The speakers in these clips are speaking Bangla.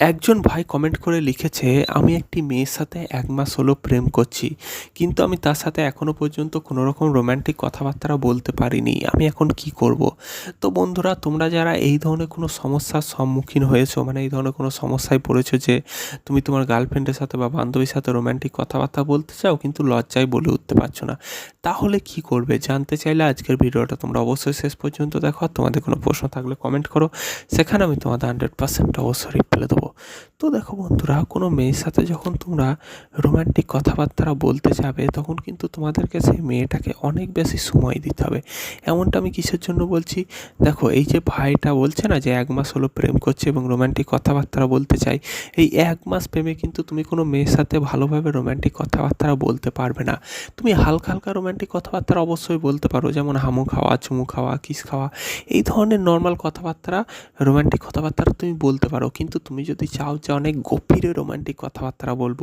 একজন ভাই কমেন্ট করে লিখেছে, আমি একটি মেয়ের সাথে এক মাস হলো প্রেম করছি, কিন্তু আমি তার সাথে এখনও পর্যন্ত কোনো রকম রোম্যান্টিক কথাবার্তা বলতে পারিনি, আমি এখন কি করব? তো বন্ধুরা, তোমরা যারা এই ধরনের কোনো সমস্যার সম্মুখীন হয়েছো মানে এই ধরনের কোনো সমস্যায় পড়েছো যে তুমি তোমার গার্লফ্রেন্ডের সাথে বা বান্ধবীর সাথে রোম্যান্টিক কথাবার্তা বলতে চাও, কিন্তু লজ্জায় বলে উঠতে পারছ না, তাহলে কি করবে? জানতে চাইলে আজকের ভিডিওটা তোমরা অবশ্যই শেষ পর্যন্ত দেখো তোমাদের কোনো প্রশ্ন থাকলে কমেন্ট করো, সেখানে আমি তোমাদের হান্ড্রেড পার্সেন্ট অবশ্যই রিপ্লাই দেবো। people. তো দেখো বন্ধুরা, কোনো মেয়ের সাথে যখন তোমরা রোম্যান্টিক কথাবার্তা বলতে যাবে, তখন কিন্তু তোমাদেরকে সেই মেয়েটাকে অনেক বেশি সময় দিতে হবে। এমনটা আমি কিসের জন্য বলছি? দেখো, এই যে ভাইটা বলছে না যে এক মাস হলো প্রেম করছে এবং রোম্যান্টিক কথাবার্তা বলতে চাই এই এক মাস প্রেমে কিন্তু তুমি কোনো মেয়ের সাথে ভালোভাবে রোম্যান্টিক কথাবার্তা বলতে পারবে না। তুমি হালকা হালকা রোম্যান্টিক কথাবার্তা অবশ্যই বলতে পারো, যেমন হামু খাওয়া, চুমু খাওয়া, কিস খাওয়া, এই ধরনের নর্মাল কথাবার্তা রোম্যান্টিক কথাবার্তা তুমি বলতে পারো। কিন্তু তুমি যদি চাও যে অনেক গভীরে রোমান্টিক কথাবার্তা বলব।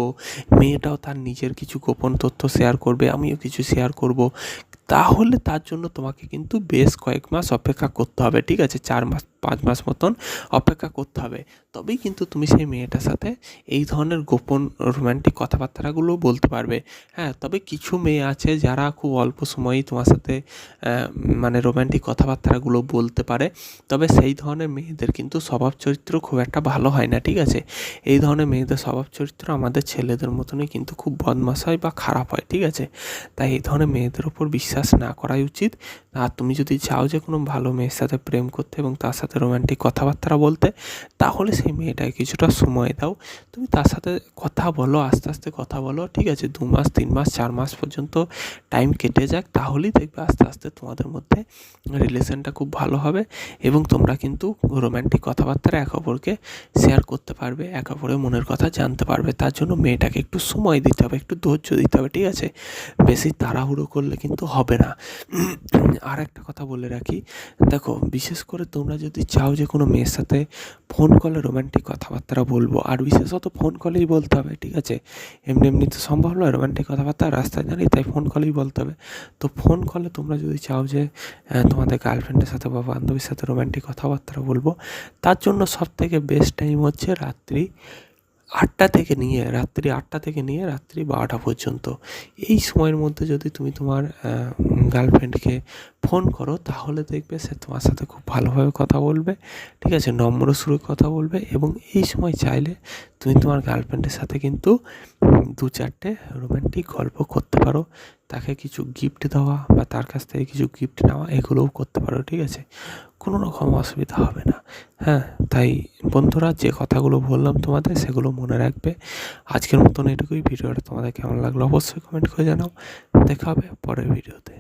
মেয়েটাও তার নিজের কিছু গোপন তথ্য শেয়ার করবে, আমিও কিছু শেয়ার করব। তাহলে তার জন্য তোমাকে কিন্তু বেশ কয়েক মাস অপেক্ষা করতে হবে, ঠিক আছে? চার মাস পাঁচ মাস মতন অপেক্ষা করতে হবে। তবেই কিন্তু তুমি সেই মেয়েটার সাথে এই ধরনের গোপন রোম্যান্টিক কথাবার্তাগুলো বলতে পারবে। হ্যাঁ তবে কিছু মেয়ে আছে যারা খুব অল্প সময়েই তোমার সাথে মানে রোম্যান্টিক কথাবার্তাগুলো বলতে পারে। তবে সেই ধরনের মেয়েদের কিন্তু স্বভাব চরিত্র খুব একটা ভালো হয় না, ঠিক আছে? এই ধরনের মেয়েদের স্বভাব চরিত্র আমাদের ছেলেদের মতনই কিন্তু খুব বদমাশ হয় বা খারাপ হয়, ঠিক আছে? তাই এই ধরনের মেয়েদের ওপর বিশ্বাস না করাই উচিত। আর তুমি যদি চাও যে কোনো ভালো মেয়ের সাথে প্রেম করতে এবং তার সাথে রোম্যান্টিক কথাবার্তা বলতে, তাহলে সেই মেয়েটাকে কিছুটা সময় দাও। তুমি তার সাথে কথা বলো, আস্তে আস্তে কথা বলো, ঠিক আছে? দু মাস, তিন মাস, চার মাস পর্যন্ত টাইম কেটে যাক, তাহলেই দেখবে আস্তে আস্তে তোমাদের মধ্যে রিলেশনটা খুব ভালো হবে এবং তোমরা কিন্তু রোম্যান্টিক কথাবার্তা এক অপরকে শেয়ার করতে পারবে, এক অপরের মনের কথা জানতে পারবে। তার জন্য মেয়েটাকে একটু সময় দিতে হবে, একটু ধৈর্য দিতে হবে, ঠিক আছে? বেশি তাড়াহুড়ো করলে কিন্তু হবে না। আর একটা কথা বলে রাখি। দেখো, বিশেষ করে তোমরা যদি চাও যে কোনো মেয়ের সাথে ফোন কলে রোম্যান্টিক কথাবার্তা বলব, আর বিশেষত ফোন কলেই বলতে হবে, ঠিক আছে? এমনি এমনি তো সম্ভব নয় রোম্যান্টিক কথাবার্তা, রাস্তায় জানি তাই ফোন কলেই বলতে হবে। তো ফোন কলে তোমরা যদি চাও যে তোমাদের গার্লফ্রেন্ডের সাথে বা বান্ধবীর সাথে রোম্যান্টিক কথাবার্তা বলব, তার জন্য সব থেকে বেস্ট টাইম হচ্ছে রাত্রি আটটা থেকে নিয়ে, রাত্রি আটটা থেকে নিয়ে রাত্রি বারোটা পর্যন্ত। এই সময়ের মধ্যে যদি তুমি তোমার গার্লফ্রেন্ডকে ফোন করো, তাহলে দেখবে সে তোমার সাথে খুব ভালোভাবে কথা বলবে, ঠিক আছে? নম্র সুরে কথা বলবে এবং এই সময় চাইলে তুমি তোমার গার্লফ্রেন্ডের সাথে কিন্তু দু চারটে রোম্যান্টিক গল্প করতে পারো। তাকে কিছু গিফট দেওয়া বা তার কাছ থেকে কিছু গিফট নেওয়া, এগুলোও করতে পারো, ঠিক আছে? কোনো রকম অসুবিধা হবে না। হ্যাঁ তাই বন্ধুরা যে কথাগুলো বললাম তোমাদের সেগুলো মনে রাখবে। আজকের মতন এটুকুই। ভিডিওটা তোমাদের কেমন লাগল অবশ্যই কমেন্ট করে জানাও। দেখা হবে পরের ভিডিওতে।